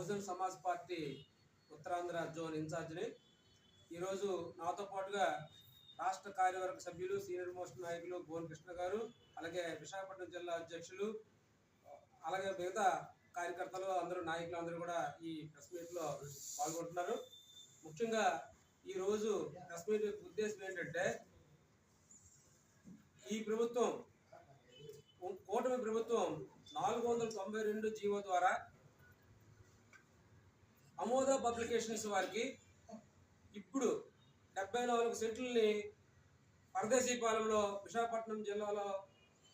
Bahujan Samaj party Uttarandhra zone ఇన్ఛార్జిని. ఈరోజు నాతో పాటుగా రాష్ట్ర కార్యవర్గ సభ్యులు సీనియర్ మోస్ట్ నాయకులు భువన్ కృష్ణ గారు అలాగే విశాఖపట్నం జిల్లా అధ్యక్షులు అలాగే మిగతా కార్యకర్తలు అందరూ నాయకులు అందరూ కూడా ఈ ప్రెస్ మీట్లో పాల్గొంటున్నారు. ముఖ్యంగా ఈరోజు ప్రెస్ మీట్ ఉద్దేశం ఏంటంటే ఈ ప్రభుత్వం కూటమి ప్రభుత్వం నాలుగు వందల తొంభై రెండు జీవో ద్వారా అమోద పబ్లికేషన్స్ వారికి ఇప్పుడు డెబ్బై నాలుగు సెంట్లని పరదేశీపాలెంలో విశాఖపట్నం జిల్లాలో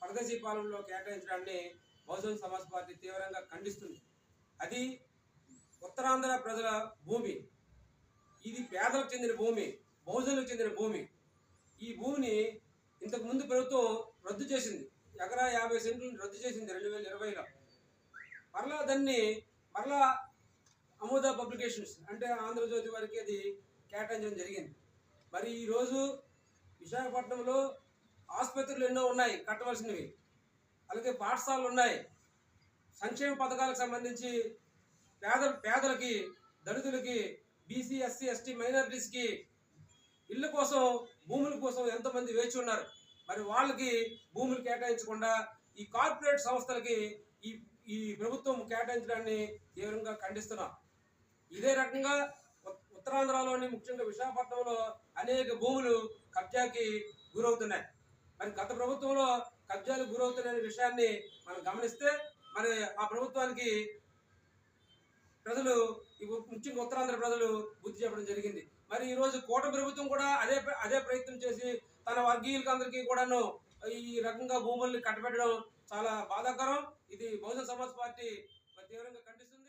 పరదేశీపాలెంలో కేటాయించడాన్ని బహుజన్ సమాజ్ పార్టీ తీవ్రంగా ఖండిస్తుంది. అది ఉత్తరాంధ్ర ప్రజల భూమి. ఇది పేదలకు చెందిన భూమి బహుజనులకు చెందిన భూమి. ఈ భూమిని ఇంతకుముందు ప్రభుత్వం రద్దు చేసింది. ఎకరా యాభై సెంట్లను రద్దు చేసింది రెండు వేల ఇరవైలో. మరలా దాన్ని మరలా అమోద పబ్లికేషన్స్ అంటే ఆంధ్రజ్యోతి వారికి అది కేటాయించడం జరిగింది. మరి ఈరోజు విశాఖపట్నంలో ఆసుపత్రులు ఎన్నో ఉన్నాయి కట్టవలసినవి. అలాగే పాఠశాలలు ఉన్నాయి. సంక్షేమ పథకాలకు సంబంధించి పేద పేదలకి దళితులకి బీసీ ఎస్సీ ఎస్టీ మైనారిటీస్కి ఇళ్ళ కోసం భూముల కోసం ఎంతమంది వేచి ఉన్నారు. మరి వాళ్ళకి భూములు కేటాయించకుండా ఈ కార్పొరేట్ సంస్థలకి ఈ ఈ ప్రభుత్వం కేటాయించడాన్ని తీవ్రంగా ఖండిస్తున్నాం. ఇదే రకంగా ఉత్తరాంధ్రలోని ముఖ్యంగా విశాఖపట్నంలో అనేక భూములు కబ్జాకి గురవుతున్నాయి. మరి గత ప్రభుత్వంలో కబ్జాలు గురవుతున్న విషయాన్ని మనం గమనిస్తే మరి ఆ ప్రభుత్వానికి ప్రజలు ఈ ముఖ్యంగా ఉత్తరాంధ్ర ప్రజలు బుద్ధి చెప్పడం జరిగింది. మరి ఈరోజు కోట ప్రభుత్వం కూడా అదే ప్ర- అదే ప్రయత్నం చేసి తన వర్గీయులకు అందరికీ కూడాను ఈ రకంగా భూముల్ని కట్టబెట్టడం చాలా బాధాకరం. ఇది బహుజన సమాజ్ పార్టీ మరి తీవ్రంగా ఖండిస్తుంది.